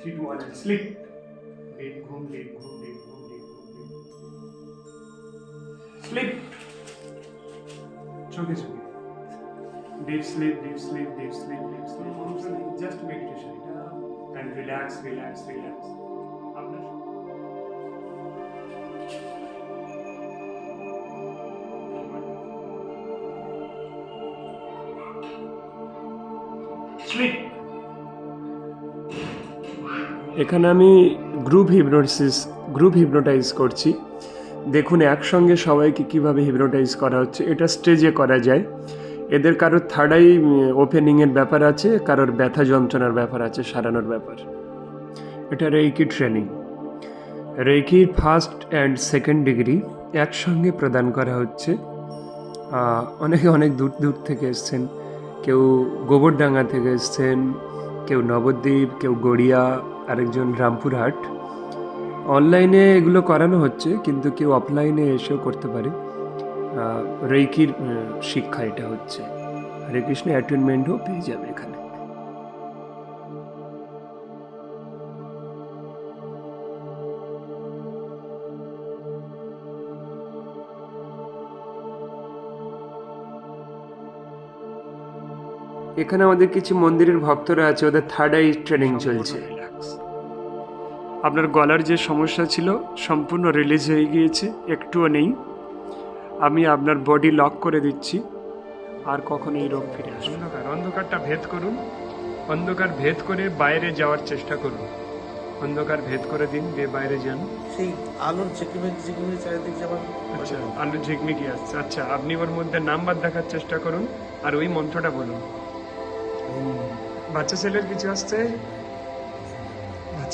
Three two one sleep deep ঘুম deep ঘুম deep ঘুম ডিপ ঘুম স্লিপ চোখে চোখে deep sleep, deep sleep, deep sleep, deep sleep, deep sleep. Just meditation. And relax, relax, relax. আপনার Sleep. এখানে আমি গ্রুপ হিপনোসিস গ্রুপ হিপনোটাইজ করছি। দেখুন, একসঙ্গে সবাইকে কীভাবে হিপনোটাইজ করা হচ্ছে, এটা স্টেজে করা যায়। এদের কারোর থার্ড আই ওপেনিংয়ের ব্যাপার আছে, কারোর ব্যথা যন্ত্রণার ব্যাপার আছে, সারানোর ব্যাপার। এটা রেইকি ট্রেনিং রেইকির ফার্স্ট অ্যান্ড সেকেন্ড ডিগ্রি একসঙ্গে প্রদান করা হচ্ছে। অনেকে অনেক দূর দূর থেকে এসছেন। কেউ গোবরডাঙ্গা থেকে এসছেন, কেউ নবদ্বীপ, কেউ গড়িয়া আরেকজন রামপুরহাট। অনলাইনে এগুলো করানো হচ্ছে কিন্তু কেউ অফলাইনে এসেও করতে পারে। আহ, রেইকির শিক্ষা এটা হচ্ছে। হরে কৃষ্ণ অ্যাটেনমেন্টও পেয়ে যাবে এখানে। এখানে আমাদের কিছু মন্দিরের ভক্তরা আছে ওদের থার্ড আই ট্রেনিং চলছে। আপনার গলার যে সমস্যা ছিল সম্পূর্ণ রিলিজ হয়ে গিয়েছে একটুও নেই। আমি আপনার বডি লক করে দিচ্ছি আর কখনো এই রোগ ফিরে আসবে অন্ধকার অন্ধকারটা ভেদ করুন। অন্ধকার ভেদ করে বাইরে যাওয়ার চেষ্টা করুন। অন্ধকার ভেদ করে দিন দিয়ে বাইরে যান। সেই আলোর ঝিকিমিক ঝিকিমিক চারিদিক যেমন আচ্ছা আলু ঝিকমিকি আসছে আচ্ছা আপনি ওর মধ্যে নাম্বার দেখার চেষ্টা করুন আর ওই মন্ত্রটা বলুন। বাচ্চা ছেলের কিছু আসছে?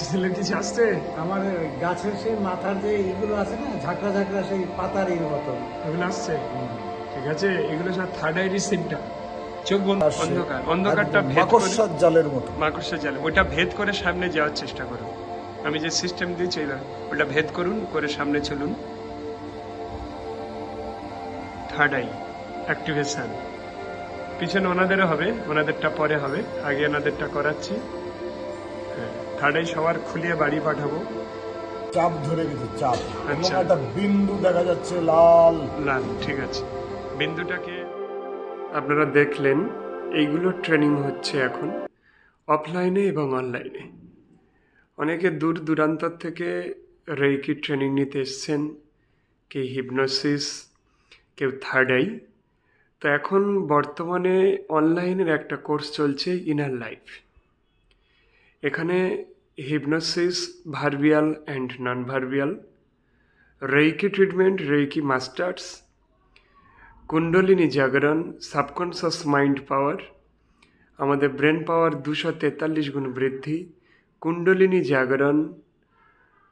কিছু আসছে আমার গাছের সেই মাথার যে এইগুলো আছে না ঝাঁকড়া ঝাঁকড়া সেই পাতার এর মতো। এগুলো আসছে? ঠিক আছে এগুলো সব থার্ড আইডি সিমটা চোখ বন্ধ অন্ধকার। অন্ধকারটা ভেদ করে মাকড়সার জালের মতো। মাকড়সা জালে। ওটা ভেদ করে সামনে যাওয়ার চেষ্টা করুন। আমি যে সিস্টেম দিয়েছি এইভাবে ওটা ভেদ করুন করে সামনে চলুন। থার্ড আই অ্যাক্টিভেশন পিছনে ওনাদেরও হবে ওনাদেরটা পরে হবে। আগে ওনাদেরটা করাচ্ছি। হ্যাঁ। থার্ড সবার খুলিয়ে বাড়ি পাঠাবো। চাপ ধরে গেছে চাপ। আচ্ছা। এবং একটা বিন্দু দেখা যাচ্ছে লাল। লাল ঠিক আছে। বিন্দুটাকে আপনারা দেখলেন এইগুলো ট্রেনিং হচ্ছে এখন অফলাইনে এবং অনলাইনে অনেকে দূর দূরান্তর থেকে রেইকি ট্রেনিং নিতে এসছেন কেউ হিপনোসিস কেউ থার্ড আই তো এখন বর্তমানে অনলাইনের একটা কোর্স চলছে ইনার লাইফ এখানে hypnosis, verbal and non verbal reiki treatment, reiki masters kundalini জাগরণ সাবকনসিয়াস মাইন্ড পাওয়ার, আমাদের ব্রেন পাওয়ার দুশো তেতাল্লিশ গুণ বৃদ্ধি, কুণ্ডলিনী জাগরণ,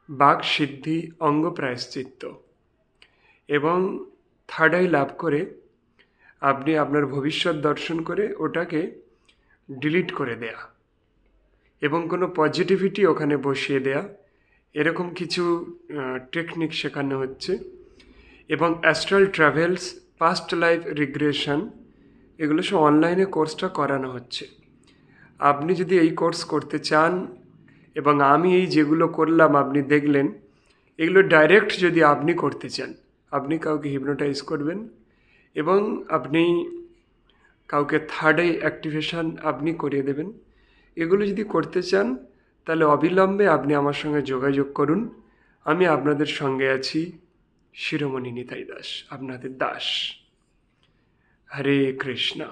বাক সিদ্ধি অঙ্গ প্রায়শ্চিত্ত এবং থার্ড আই লাভ করে আপনি আপনার ভবিষ্যৎ দর্শন করে ওটাকে ডিলিট করে দেয়া। এবং কোনো পজিটিভিটি ওখানে বসিয়ে দেয়া। এরকম কিছু টেকনিক শেখানো হচ্ছে। এবং astral travels past life regression এগুলো সব অনলাইনে কোর্সটা করানো হচ্ছে। আপনি যদি এই কোর্স করতে চান এবং আমি এই যেগুলো করলাম আপনি দেখলেন, এগুলো ডাইরেক্ট যদি আপনি করতে চান, আপনি কাউকে হিপনোটাইজ করবেন এবং আপনি কাউকে থার্ড আই অ্যাক্টিভেশন আপনি করিয়ে দেবেন। এগুলো যদি করতে চান, তাহলে অবিলম্বে আপনি আমার সঙ্গে যোগাযোগ করুন। আমি আপনাদের সঙ্গে আছি শিরোমণি নিতাই দাস, আপনাদের দাস। হরে কৃষ্ণা।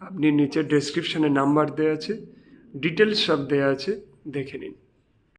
আপনি নিচের ডেসক্রিপশানে নাম্বার দেওয়া আছে ডিটেলস সব দেওয়া আছে, দেখে নিন।